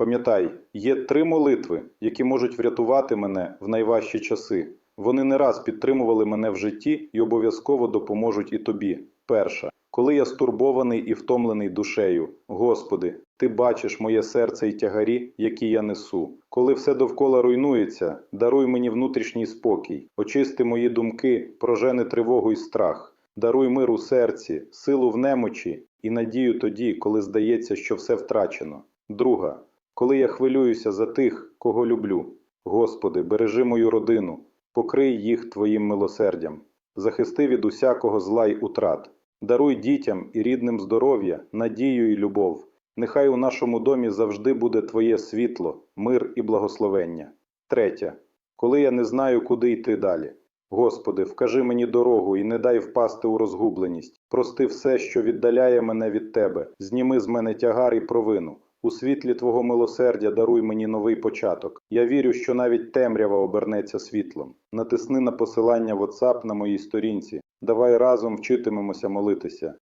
Пам'ятай, є три молитви, які можуть врятувати мене в найважчі часи. Вони не раз підтримували мене в житті і обов'язково допоможуть і тобі. Перша. Коли я стурбований і втомлений душею, Господи, Ти бачиш моє серце і тягарі, які я несу. Коли все довкола руйнується, даруй мені внутрішній спокій, очисти мої думки, прожени тривогу і страх, даруй мир у серці, силу в немочі і надію тоді, коли здається, що все втрачено. Друга. Коли я хвилююся за тих, кого люблю. Господи, бережи мою родину, покрий їх Твоїм милосердям, захисти від усякого зла й утрат. Даруй дітям і рідним здоров'я, надію і любов. Нехай у нашому домі завжди буде Твоє світло, мир і благословення. Третє. Коли я не знаю, куди йти далі. Господи, вкажи мені дорогу і не дай впасти у розгубленість. Прости все, що віддаляє мене від Тебе, зніми з мене тягар і провину. У світлі Твого милосердя даруй мені новий початок. Я вірю, що навіть темрява обернеться світлом. Натисни на посилання WhatsApp на моїй сторінці. Давай разом вчитимемося молитися.